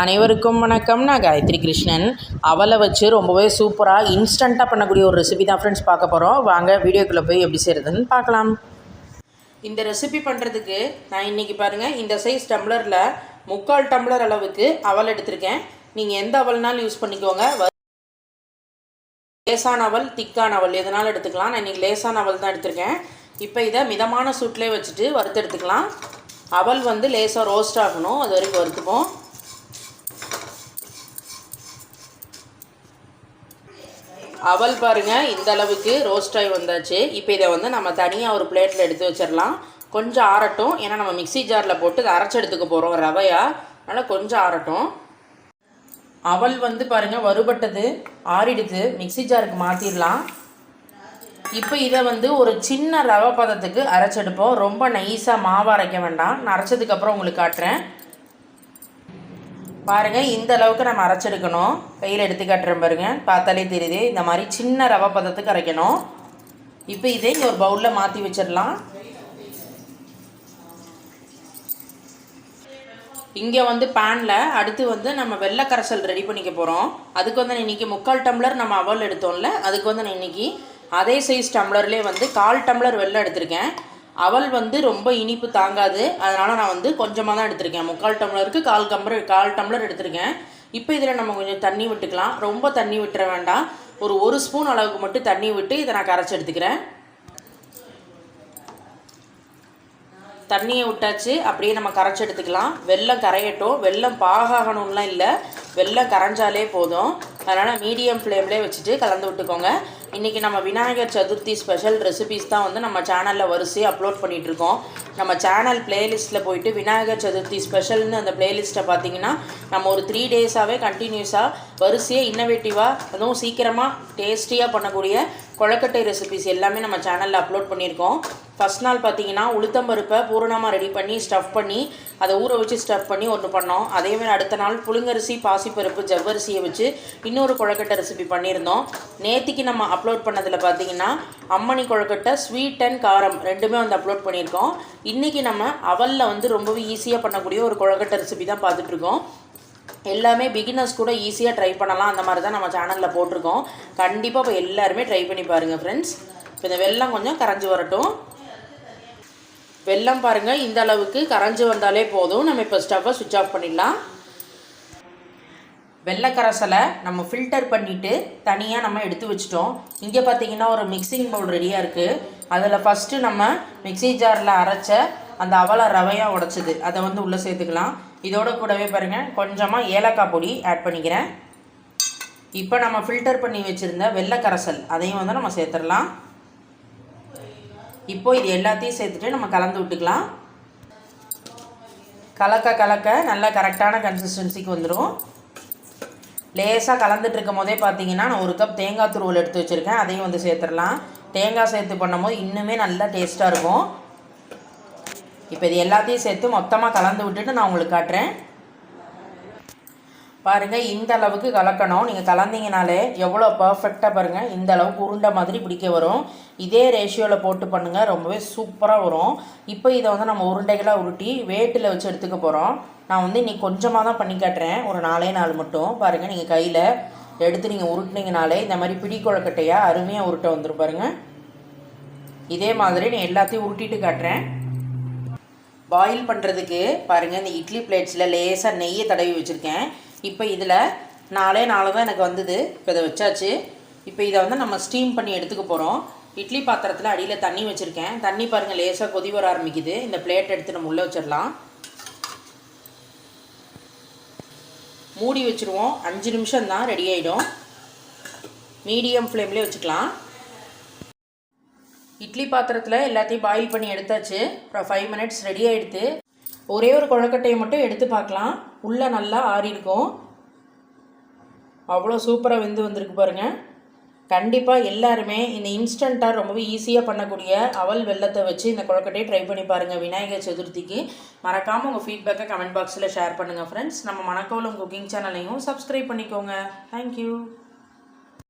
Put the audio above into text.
அனைவருக்கும் வணக்கம். நான் காயத்ரி கிருஷ்ணன். அவலை வச்சு ரொம்பவே சூப்பராக இன்ஸ்டண்ட்டாக பண்ணக்கூடிய ஒரு ரெசிபி தான் ஃப்ரெண்ட்ஸ் பார்க்க போகிறோம் வாங்க வீடியோக்குள்ளே போய் எப்படி செய்கிறதுன்னு பார்க்கலாம். இந்த ரெசிபி பண்ணுறதுக்கு நான் இன்றைக்கி பாருங்கள் இந்த சைஸ் டம்ளரில் முக்கால் டம்ளர் அளவுக்கு அவல் எடுத்திருக்கேன். நீங்கள் எந்த அவல்னாலும் யூஸ் பண்ணிக்கோங்க. லேசான அவல் திக்கான அவல் எதனாலும் எடுத்துக்கலாம். நான் இன்றைக்கி லேசான அவல் தான் எடுத்திருக்கேன். இப்போ இதை மிதமான சூட்லேயே வச்சுட்டு வறுத்து எடுத்துக்கலாம். அவல் வந்து லேசாக ரோஸ்ட் ஆகணும். அது வரைக்கும் வறுத்துப்போம். அவல் பாருங்க இந்த அளவுக்கு ரோஸ்ட் ஆகி வந்தாச்சு. இப்போ இதை வந்து நம்ம தனியாக ஒரு பிளேட்டில் எடுத்து வச்சிடலாம். கொஞ்சம் ஆறட்டும். ஏன்னா நம்ம மிக்ஸி ஜாரில் போட்டு இதை அரைச்சி எடுத்துக்க போகிறோம் ரவையாக அதனால் கொஞ்சம் ஆறட்டும். அவல் வந்து பாருங்கள் வறுபட்டது ஆறிடுது. மிக்ஸி ஜாருக்கு மாற்றிடலாம் இப்போ இதை வந்து ஒரு சின்ன ரவை பதத்துக்கு அரைச்செடுப்போம் ரொம்ப நைஸாக மாவு அரைக்க வேண்டாம். நான் அரைச்சதுக்கப்புறம் உங்களுக்கு காட்டுறேன். பாருங்கள் இந்த அளவுக்கு நம்ம அரைச்செடுக்கணும் கையில் எடுத்து காட்டுறேன் பாருங்க. பார்த்தாலே தெரியுது இந்த மாதிரி சின்ன ரவை பதத்துக்கு அரைக்கணும். இப்போ இதே இங்கே ஒரு பவுலில் மாற்றி வச்சிடலாம். இங்கே வந்து பேனில் அடுத்து வந்து நம்ம வெள்ளை கரைசல் ரெடி பண்ணிக்க போகிறோம் அதுக்கு வந்து நான் இன்றைக்கி முக்கால் டம்ளர் நம்ம அவல் எடுத்தோம்ல அதுக்கு வந்து நான் இன்றைக்கி அதே சைஸ் டம்ளர்லேயே வந்து கால் டம்ளர் வெள்ளம் எடுத்திருக்கேன். அவல் வந்து ரொம்ப இனிப்பு தாங்காது. அதனால் நான் வந்து கொஞ்சமாக தான் எடுத்திருக்கேன். முக்கால் டம்ளருக்கு கால் டம்ளர் கால் டம்ளர் எடுத்திருக்கேன். இப்போ இதில் நம்ம கொஞ்சம் தண்ணி விட்டுக்கலாம். ரொம்ப தண்ணி விட்டுற வேண்டாம். ஒரு ஒரு ஸ்பூன் அளவுக்கு மட்டும் தண்ணி விட்டு இதை நான் கரைச்சி எடுத்துக்கிறேன். தண்ணியை விட்டாச்சு. அப்படியே நம்ம கரைச்சி எடுத்துக்கலாம். வெள்ளம் கரையட்டும். வெள்ளம் பாகாகணும்லாம் இல்லை. வெள்ளம் கரைஞ்சாலே போதும். அதனால் மீடியம் ஃப்ளேம்லேயே வச்சுட்டு கலந்து விட்டுக்கோங்க. இன்றைக்கி நம்ம விநாயகர் சதுர்த்தி ஸ்பெஷல் ரெசிபிஸ் தான் வந்து நம்ம சேனலில் வரிசையாக அப்லோட் பண்ணிகிட்ருக்கோம் நம்ம சேனல் பிளேலிஸ்ட்டில் போயிட்டு விநாயகர் சதுர்த்தி ஸ்பெஷல்னு அந்த பிளேலிஸ்ட்டை பார்த்தீங்கன்னா நம்ம ஒரு த்ரீ டேஸாகவே கண்டினியூஸாக வரிசையாக இன்னோவேட்டிவாக அதுவும் சீக்கிரமாக டேஸ்டியாக பண்ணக்கூடிய கொழக்கட்டை ரெசிபிஸ் எல்லாமே நம்ம சேனலில் அப்லோட் பண்ணியிருக்கோம். ஃபஸ்ட் நாள் பார்த்தீங்கன்னா உளுத்தம்பருப்பை பூரணமாக ரெடி பண்ணி ஸ்டஃப் பண்ணி அதை ஊற வச்சு ஸ்டஃப் பண்ணி ஒன்று பண்ணோம். அதேமாதிரி அடுத்த நாள் புழுங்கரிசி பாசிப்பருப்பு ஜவ்வரிசியை வச்சு இன்னொரு கொழக்கட்டை ரெசிபி பண்ணியிருந்தோம். நேற்றுக்கு நம்ம அப்லோட் பண்ணதில் பார்த்தீங்கன்னா அம்மணி கொழக்கட்டை ஸ்வீட் அண்ட் காரம் ரெண்டுமே வந்து அப்லோட் பண்ணியிருக்கோம். இன்றைக்கி நம்ம அவலில் வந்து ரொம்பவே ஈஸியாக பண்ணக்கூடிய ஒரு கொழக்கட்டை ரெசிபி தான் பார்த்துட்ருக்கோம் எல்லாமே பிகினர்ஸ் கூட ஈஸியாக ட்ரை பண்ணலாம். அந்த மாதிரி தான் நம்ம சேனலில் போட்டிருக்கோம். கண்டிப்பாக இப்போ எல்லாருமே ட்ரை பண்ணி பாருங்கள் ஃப்ரெண்ட்ஸ் இப்போ இந்த வெல்லம் கொஞ்சம் கரைஞ்சி வரட்டும். வெல்லம் பாருங்கள் இந்த அளவுக்கு கரைஞ்சி வந்தாலே போதும். நம்ம இப்போ ஸ்டவ்வை சுவிட்ச் ஆஃப் பண்ணிடலாம். வெள்ளைக்கரசலை நம்ம ஃபில்டர் பண்ணிவிட்டு தனியாக நம்ம எடுத்து வச்சிட்டோம். இங்கே பார்த்தீங்கன்னா ஒரு மிக்சிங் பவுல் ரெடியாக இருக்குது அதில் ஃபஸ்ட்டு நம்ம மிக்ஸி ஜாரில் அரைச்ச அந்த அவலை ரவையாக உடச்சிது. அதை வந்து உள்ளே சேர்த்துக்கலாம். இதோட கூடவே பாருங்கள் கொஞ்சமாக ஏலக்காய் பொடி ஆட் பண்ணிக்கிறேன். இப்போ நம்ம ஃபில்டர் பண்ணி வச்சுருந்த வெள்ளைக்கரசல் அதையும் வந்து நம்ம சேர்த்துடலாம். இப்போது இது எல்லாத்தையும் சேர்த்துட்டு நம்ம கலந்து விட்டுக்கலாம். கலக்க கலக்க நல்லா கரெக்டான கன்சிஸ்டன்சிக்கு வந்துடும் லேசாக கலந்துட்டு இருக்கும் போதே பார்த்தீங்கன்னா நான் ஒரு கப் தேங்காய் துருவல் எடுத்து வச்சுருக்கேன் அதையும் வந்து சேர்த்துடலாம். தேங்காய் சேர்த்து பண்ணும்போது இன்னுமே நல்லா டேஸ்ட்டாக இருக்கும். இப்போ இது எல்லாத்தையும் சேர்த்து மொத்தமாக கலந்து விட்டுட்டு நான் உங்களுக்கு காட்டுறேன். பாருங்கள் இந்த அளவுக்கு கலக்கணும். நீங்கள் கலந்தீங்கனாலே எவ்வளோ பர்ஃபெக்டாக பாருங்கள் இந்த அளவுக்கு உருண்டை மாதிரி பிடிக்க வரும். இதே ரேஷியோவில் போட்டு பண்ணுங்கள் ரொம்பவே சூப்பராக வரும். இப்போ இதை வந்து நம்ம உருண்டைகளாக உருட்டி வேட்டில் வச்சு எடுத்துக்க போகிறோம் நான் வந்து இன்னைக்கு கொஞ்சமாக தான் பண்ணி காட்டுறேன் ஒரு நாலே நாள் மட்டும். பாருங்கள் நீங்கள் கையில் எடுத்து நீங்கள் உருட்டினீங்கனாலே இந்த மாதிரி பிடி குழக்கட்டையாக அருமையாக உருட்ட வந்துடும் பாருங்கள் இதே மாதிரி நான் எல்லாத்தையும் உருட்டிட்டு காட்டுறேன். பாயில் பண்ணுறதுக்கு பாருங்கள் இந்த இட்லி பிளேட்ஸில் லேசாக நெய்யை தடவி வச்சுருக்கேன். இப்போ இதில் நாலே நாலு தான் எனக்கு வந்தது. இப்போ இதை வச்சாச்சு. இப்போ இதை வந்து நம்ம ஸ்டீம் பண்ணி எடுத்துக்க போகிறோம் இட்லி பாத்திரத்தில் அடியில் தண்ணி வச்சுருக்கேன். தண்ணி பாருங்கள் லேசாக கொதி வர ஆரம்பிக்குது. இந்த பிளேட் எடுத்து நம்ம உள்ளே வச்சிடலாம். மூடி வச்சுருவோம். அஞ்சு நிமிஷம் தான் ரெடி ஆகிடும் மீடியம் ஃப்ளேம்லேயே வச்சுக்கலாம். இட்லி பாத்திரத்தில் எல்லாத்தையும் பாயில் பண்ணி எடுத்தாச்சு. அப்புறம் ஃபைவ் மினிட்ஸ் ரெடி ஆகிடுது ஒரே ஒரு கொழக்கட்டையை மட்டும் எடுத்து பார்க்கலாம். உள்ளே நல்லா ஆறி இருக்கும். அவ்வளோ சூப்பராக வெந்து வந்திருக்கு பாருங்கள் கண்டிப்பாக எல்லாருமே இந்த இன்ஸ்டண்ட்டாக ரொம்பவே ஈஸியாக பண்ணக்கூடிய அவல் வெள்ளத்தை வச்சு இந்த குழக்கட்டையை ட்ரை பண்ணி பாருங்கள் விநாயகர் சதுர்த்திக்கு. மறக்காமல் உங்கள் ஃபீட்பேக்கை கமெண்ட் பாக்ஸில் ஷேர் பண்ணுங்கள் ஃப்ரெண்ட்ஸ் நம்ம மணக்கோலம் குக்கிங் சேனலையும் சப்ஸ்கிரைப் பண்ணிக்கோங்க. Thank you